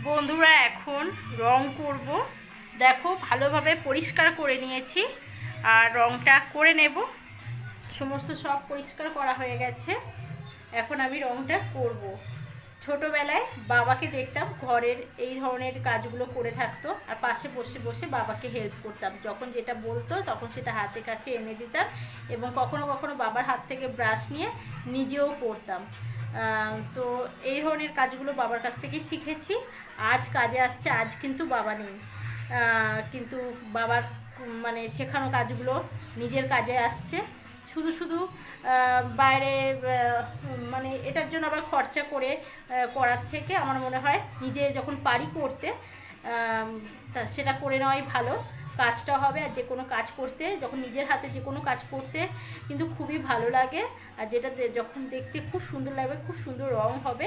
বন্ধুরা, এখন রং করব। দেখো, ভালোভাবে পরিষ্কার করে নিয়েছি আর রংটা করে নেব। সমস্ত সব পরিষ্কার করা হয়ে গেছে। এখন আমি রংটা করব। ছোটোবেলায় বাবাকে দেখতাম ঘরের এই ধরনের কাজগুলো করে থাকতো আর পাশে বসে বসে বাবাকে হেল্প করতাম। যখন যেটা বলতো, তখন সেটা হাতে কাছে এনে দিতাম এবং কখনো কখনো বাবার হাত থেকে ব্রাশ নিয়ে নিজেও করতাম। তো এই ধরনের কাজগুলো বাবার কাছ থেকে শিখেছি। আজ কাজে আসছে, আজ কিন্তু বাবা নেই। কিন্তু বাবার মানে শেখানো কাজগুলো নিজের কাজে আসছে। শুধু শুধু বাইরে মানে এটার জন্য আবার খরচা করে করার থেকে আমার মনে হয় নিজে যখন পারি করতে তা সেটা করে নেওয়াই ভালো। কাজটা হবে আর যে কোনো কাজ করতে, যখন নিজের হাতে যে কোনো কাজ করতে কিন্তু খুবই ভালো লাগে। আর যেটা যখন দেখতে খুব সুন্দর লাগবে, খুব সুন্দর রং হবে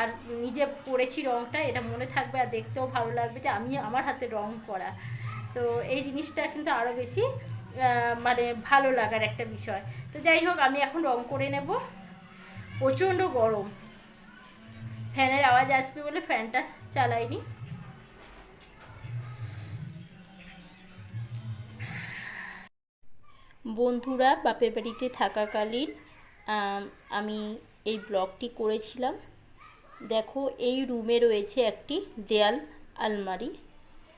আর নিজে করেছি রংটা, এটা মনে থাকবে আর দেখতেও ভালো লাগবে যে আমি আমার হাতে রং করা। তো এই জিনিসটা কিন্তু আরও বেশি মানে ভালো লাগার একটা বিষয়। তো যাই হোক, আমি এখন রং করে নেব। প্রচণ্ড গরম। ফ্যানের আওয়াজ আসবে বলে ফ্যানটা চালাইনি। বন্ধুরা, বাপের বাড়িতে থাকাকালীন আমি এই ব্লগটি করেছিলাম। দেখো, এই রুমে রয়েছে একটি দেয়াল আলমারি।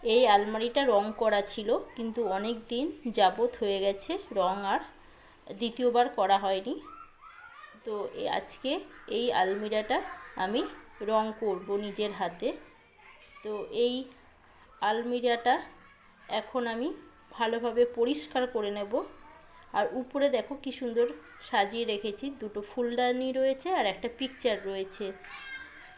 এই আলমারিটা রং করা ছিল, কিন্তু অনেক দিন যাবত হয়ে গেছে রং আর দ্বিতীয়বার করা হয়নি। তো আজকে এই আলমিরাটা আমি রং করব নিজের হাতে। তো এই আলমিরাটা এখন আমি ভালোভাবে পরিষ্কার করে নেব। আর উপরে দেখো কি সুন্দর সাজিয়ে রেখেছি। দুটো ফুলদানি রয়েছে আর একটা পিকচার রয়েছে।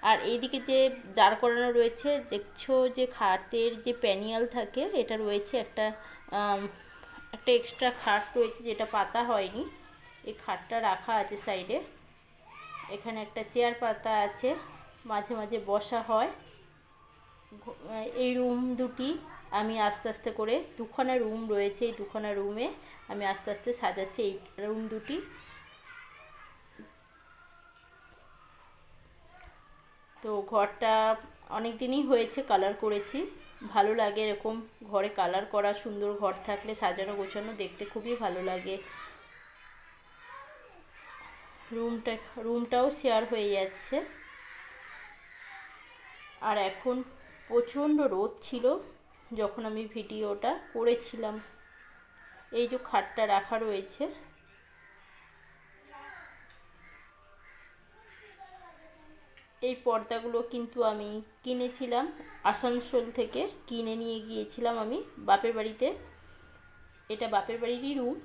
আর এইদিকে যে দাঁড় করানো রয়েছে, দেখছ যে খাটের যে প্যানিয়াল থাকে, এটা রয়েছে একটা একটা এক্সট্রা খাট রয়েছে যেটা পাতা হয়নি। এই খাটটা রাখা আছে সাইডে। এখানে একটা চেয়ার পাতা আছে, মাঝে মাঝে বসা হয়। এই রুম দুটি আমি আস্তে আস্তে করে, দুখানা রুম রয়েছে এই দুখানা রুমে, আমি আস্তে আস্তে সাজাচ্ছি এই রুম দুটি। তো ঘরটা অনেক দিনই হয়েছে কালার করেছি। ভালো লাগে এরকম ঘরে কালার করা, সুন্দর ঘর থাকলে সাজানো গোছানো দেখতে খুবই ভালো লাগে। রুমটা, রুমটাও শেয়ার হয়ে যাচ্ছে। আর এখন প্রচণ্ড রোদ ছিল যখন আমি ভিডিওটা করেছিলাম। এই যে খাটটা রাখা রয়েছে এই পর্দাগুলো কিন্তু আমি কিনেছিলাম, আসানসোল থেকে কিনে নিয়ে গিয়েছিলাম আমি বাপের বাড়িতে। এটা বাপের বাড়িরই রুম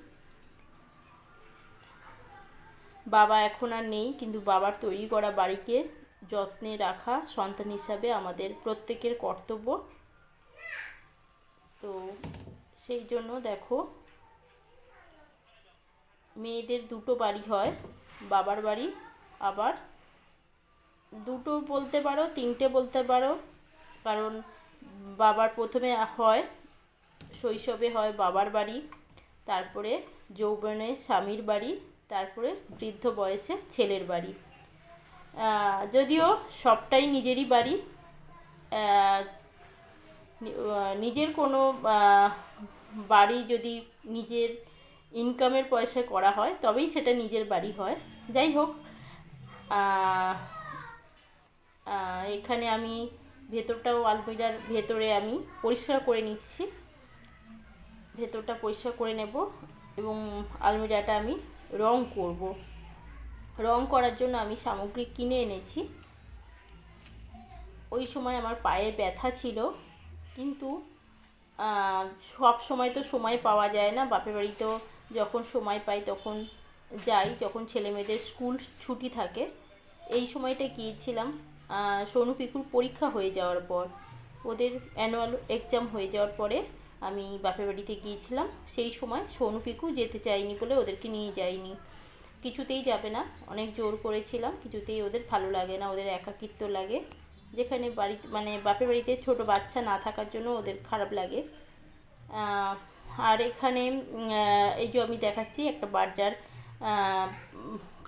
বাবা এখন আর নেই, কিন্তু বাবার তৈরি করা বাড়িকে যত্নে রাখা সন্তান হিসাবে আমাদের প্রত্যেকের কর্তব্য। তো সেই জন্য দেখো, মেয়েদের দুটো বাড়ি হয়, বাবার বাড়ি, আবার দুটো বলতে পারো, তিনটে বলতে পারো। কারণ বাবার প্রথমে হয়, শৈশবে হয় বাবার বাড়ি, তারপরে যৌবনে স্বামীর বাড়ি, তারপরে বৃদ্ধ বয়সে ছেলের বাড়ি। যদিও সবটাই নিজেরই বাড়ি নিজের কোনো বাড়ি যদি নিজের ইনকামের পয়সা করা হয়, তবেই সেটা নিজের বাড়ি হয়। যাই হোক এখানে আমি ভেতরটাও আলমিরার ভেতরে আমি পরিষ্কার করে নিচ্ছি। ভেতরটা পরিষ্কার করে নেব এবং আলমিরাটা আমি রং করব। রং করার জন্য আমি সামগ্রী কিনে এনেছি। ওই সময় আমার পায়ে ব্যথা ছিল, কিন্তু সব সময় তো সময় পাওয়া যায় না। বাপের বাড়িতেও যখন সময় পাই তখন যাই, যখন ছেলে মেয়েদের স্কুল ছুটি থাকে। এই সময়টা গিয়েছিলাম। সোনু পিকুর পরীক্ষা হয়ে যাওয়ার পর, ওদের অ্যানুয়াল এক্সাম হয়ে যাওয়ার পরে আমি বাপের বাড়িতে গিয়েছিলাম। সেই সময় সোনু পিকু যেতে চাইনি বলে ওদেরকে নিয়ে যাইনি কিছুতেই যাবে না, অনেক জোর করেছিলাম, কিছুতেই ওদের ভালো লাগে না, ওদের একাকিত্ব লাগে। যেখানে বাড়িতে মানে বাপের বাড়িতে ছোট বাচ্চা না থাকার জন্য ওদের খারাপ লাগে। আর এখানে এই যে আমি দেখাচ্ছি একটা বার্জার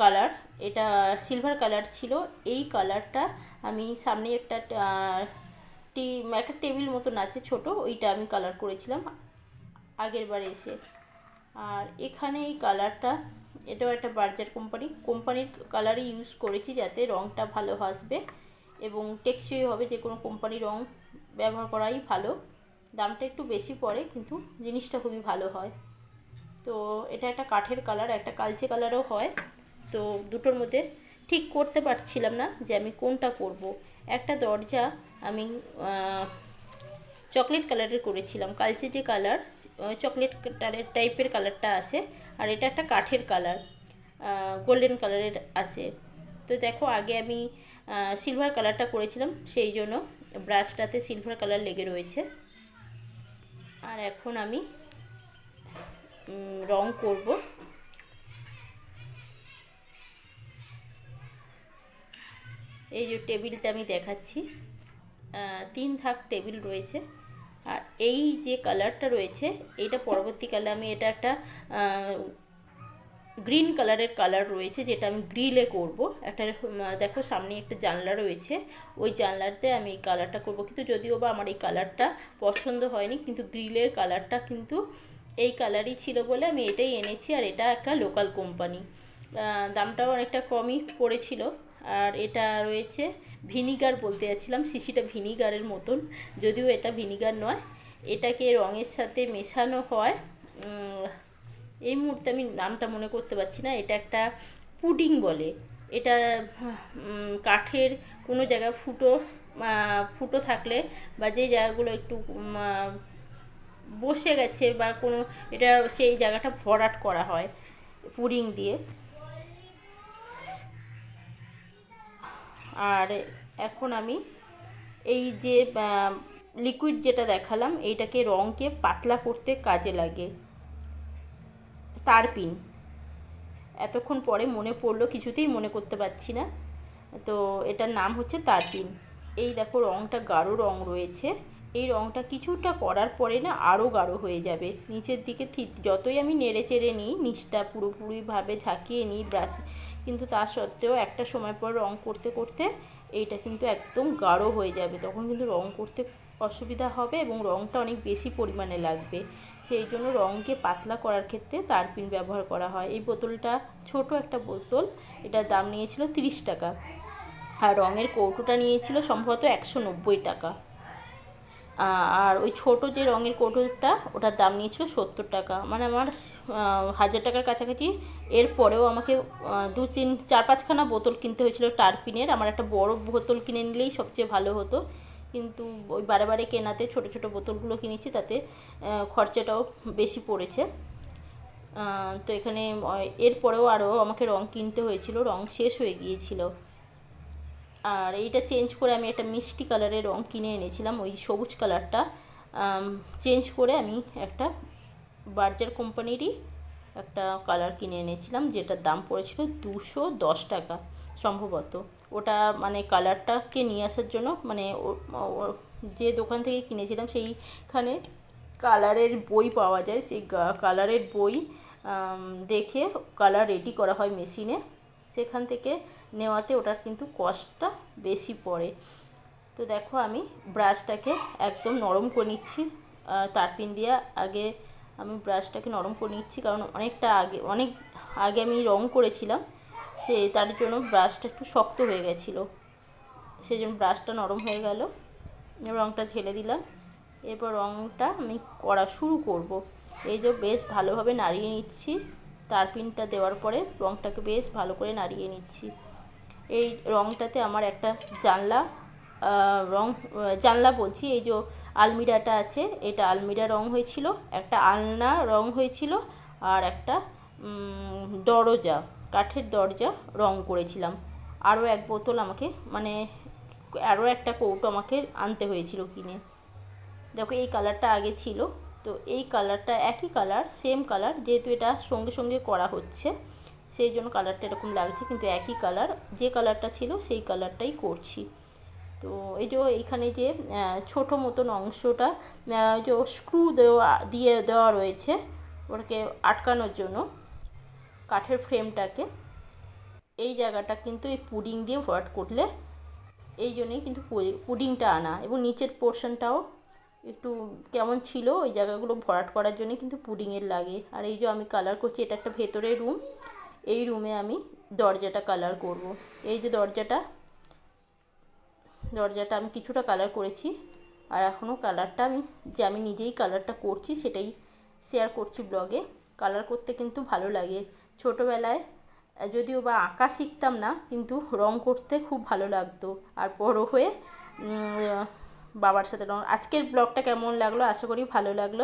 কালার এটা সিলভার কালার ছিল, এই কালারটা আমি সামনে একটা টি, একটা টেবিল মতন আছে ছোট, ওইটা আমি কালার করেছিলাম, আগের বার এসে। আর এখানে এই কালারটা এটাও একটা বার্জার কোম্পানি কোম্পানির কালারই ইউজ করেছি যাতে রঙটা ভালো আসবে এবং টেকসই হবে, যে কোনো কোম্পানি রঙ ব্যবহার করাই ভালো। দামটা একটু বেশি পড়ে, কিন্তু জিনিসটা খুবই ভালো হয়। তো এটা একটা কাঠের কালার একটা কালচে কালারও হয়। তো দুটোর মধ্যে ঠিক করতে পারছিলাম না যে আমি কোনটা করব। একটা দরজা আমি চকলেট কালারের করেছিলাম। কালচে যে কালার চকলেট টাইপের কালারটা আসে আর এটা একটা কাঠের কালার গোল্ডেন কালারের আসে তো দেখো আগে আমি সিলভার কালারটা করেছিলাম, সেই জন্য ব্রাশটাতে সিলভার কালার লেগে রয়েছে। আর এখন আমি রং করব। এই যে টেবিলটা আমি দেখাচ্ছি তিন ধাপ টেবিল রয়েছে। আর এই যে কালারটা রয়েছে এইটা পরবর্তীকালে আমি এটা একটা গ্রিন কালারের কালার রয়েছে, যেটা আমি গ্রিলে করব। একটা দেখো সামনে একটা জানলা রয়েছে, ওই জানলাতে আমি এই কালারটা করব। কিন্তু যদিও বা আমার এই কালারটা পছন্দ হয়নি, কিন্তু গ্রিলের কালারটা কিন্তু এই কালারই ছিল বলে আমি এটাই এনেছি, আর এটা একটা লোকাল কোম্পানি। দামটাও অনেকটা কমই পড়েছিল। আর এটা রয়েছে ভিনিগার বলতে যাচ্ছিলাম, শিশিটা ভিনিগারের মতন, যদিও এটা ভিনিগার নয়। এটাকে রঙের সাথে মেশানো হয়। এই মুহূর্তে আমি নামটা মনে করতে পারছি না, এটা একটা পুডিং বলে। এটা কাঠের কোনো জায়গায় ফুটো ফুটো থাকলে বা যে জায়গাগুলো একটু বসে গেছে বা কোনো, এটা সেই জায়গাটা ভরাট করা হয় পুডিং দিয়ে। আর এখন আমি এই যে লিকুইড যেটা দেখালাম, এইটাকে রঙকে পাতলা করতে কাজে লাগে। তারপিন। এতক্ষণ পরে মনে পড়ল, কিছুতেই মনে করতে পারছি না। তো এটার নাম হচ্ছে তারপিন। এই দেখো, রঙটা গাঢ় রঙ রয়েছে। এই রঙটা কিছুটা করার পরে না আরও গাঢ় হয়ে যাবে। নিচের দিকে যতই আমি নেড়ে চেড়ে নিই, নিচটা পুরোপুরিভাবে ঝাঁকিয়ে নিই ব্রাশ কিন্তু তা সত্ত্বেও একটা সময় পর রঙ করতে করতে এইটা কিন্তু একদম গাঢ় হয়ে যাবে। তখন কিন্তু রঙ করতে অসুবিধা হবে এবং রঙটা অনেক বেশি পরিমাণে লাগবে। সেই জন্য রঙকে পাতলা করার ক্ষেত্রে তারপিন ব্যবহার করা হয়। এই বোতলটা ছোট একটা বোতল, এটার দাম নিয়েছিল তিরিশ টাকা। আর রঙের কৌটোটা নিয়েছিল সম্ভবত একশো নব্বই টাকা। আর ওই ছোট যে রঙের কৌটোটা ওটার দাম নিয়েছিল সত্তর টাকা। মানে আমার হাজার টাকার কাছাকাছি। এরপরেও আমাকে দু, তিন, চার, পাঁচখানা বোতল কিনতে হয়েছিল টারপিনের। আমার একটা বড় বোতল কিনে নিলেই সবচেয়ে ভালো হতো। কিন্তু ওই বারে বারে কেনাতে ছোট ছোট বোতলগুলো কিনেছি, তাতে খরচাটাও বেশি পড়েছে। তো এখানে এরপরেও আরও আমাকে রং কিনতে হয়েছিল। রং শেষ হয়ে গিয়েছিল। আর এইটা চেঞ্জ করে আমি একটা মিষ্টি কালারের রং কিনে এনেছিলাম, ওই সবুজ কালারটা। চেঞ্জ করে আমি একটা বার্জার কোম্পানিরই একটা কালার কিনে এনেছিলাম, যেটার দাম পড়েছিল দুশো দশ টাকা সম্ভবত। ওটা মানে কালারটাকে নিয়ে আসার জন্য মানে যে দোকান থেকে কিনেছিলাম সেইখানে কালারের বই পাওয়া যায়, সেই কালারের বই দেখে কালার রেডি করা হয় মেশিনে। সেখান থেকে নেওয়াতে ওটার কিন্তু কস্টটা বেশি পড়ে। তো দেখো আমি ব্রাশটাকে একদম নরম করে নিচ্ছি। তারপিন দিয়ে আগে আমি ব্রাশটাকে নরম করে নিচ্ছি কারণ অনেকটা আগে, অনেক আগে আমি রং করেছিলাম, সে তার জন্য ব্রাশটা একটু শক্ত হয়ে গেছিল। সেই জন্য ব্রাশটা নরম হয়ে গেল। রঙটা ঢেলে দিলাম। এরপর রঙটা আমি করা শুরু করব। এই যে বেশ ভালোভাবে নাড়িয়ে নিচ্ছি। তারপিনটা দেওয়ার পরে রঙটাকে বেশ ভালো করে নাড়িয়ে নিচ্ছি। এই রঙটাতে আমার একটা জানলা রং, জানলা বলছি, এই যে আলমিরাটা আছে, এটা আলমিরা রং হয়েছিল, একটা আলনা রং হয়েছিল আর একটা দরজা, কাঠের দরজা রং করেছিলাম। আরও এক বোতল আমাকে মানে আরও একটা কৌটো আমাকে আনতে হয়েছিল কিনে। দেখো, এই কালারটা আগে ছিল। তো এই কালারটা একই কালার সেম কালার যেহেতু এটা সঙ্গে সঙ্গে করা হচ্ছে, সেই জন্য কালারটা এরকম লাগছে, কিন্তু একই কালার যে কালারটা ছিল সেই কালারটাই করছি। তো এই যে এইখানে যে ছোট মতন অংশটা যে স্ক্রু দেওয়া, দিয়ে দেওয়া রয়েছে, ওটাকে আটকানোর জন্য কাঠের ফ্রেমটাকে এই জায়গাটা কিন্তু এই পুডিং দিয়ে ভরাট করলে, এই জন্যই কিন্তু পুডিংটা আনা, এবং নিচের পোর্শনটাও একটু কেমন ছিল ওই জায়গাগুলো ভরাট করার জন্য কিন্তু পুডিংয়ের লাগে। আর এই যে আমি কালার করছি, এটা একটা ভেতরের রুম এই রুমে আমি দরজাটা কালার করব। এই যে দরজাটা দরজাটা আমি কিছুটা কালার করেছি, আর এখনও কালারটা আমি যে আমি নিজেই কালারটা করছি সেটাই শেয়ার করছি ব্লগে কালার করতে কিন্তু ভালো লাগে। ছোটোবেলায়, যদিও বা আঁকা শিখতাম না, কিন্তু রং করতে খুব ভালো লাগতো। আর বড় হয়ে বাবার সাথে। আজকের ব্লগটা কেমন লাগল? আশা করি ভালো লাগল।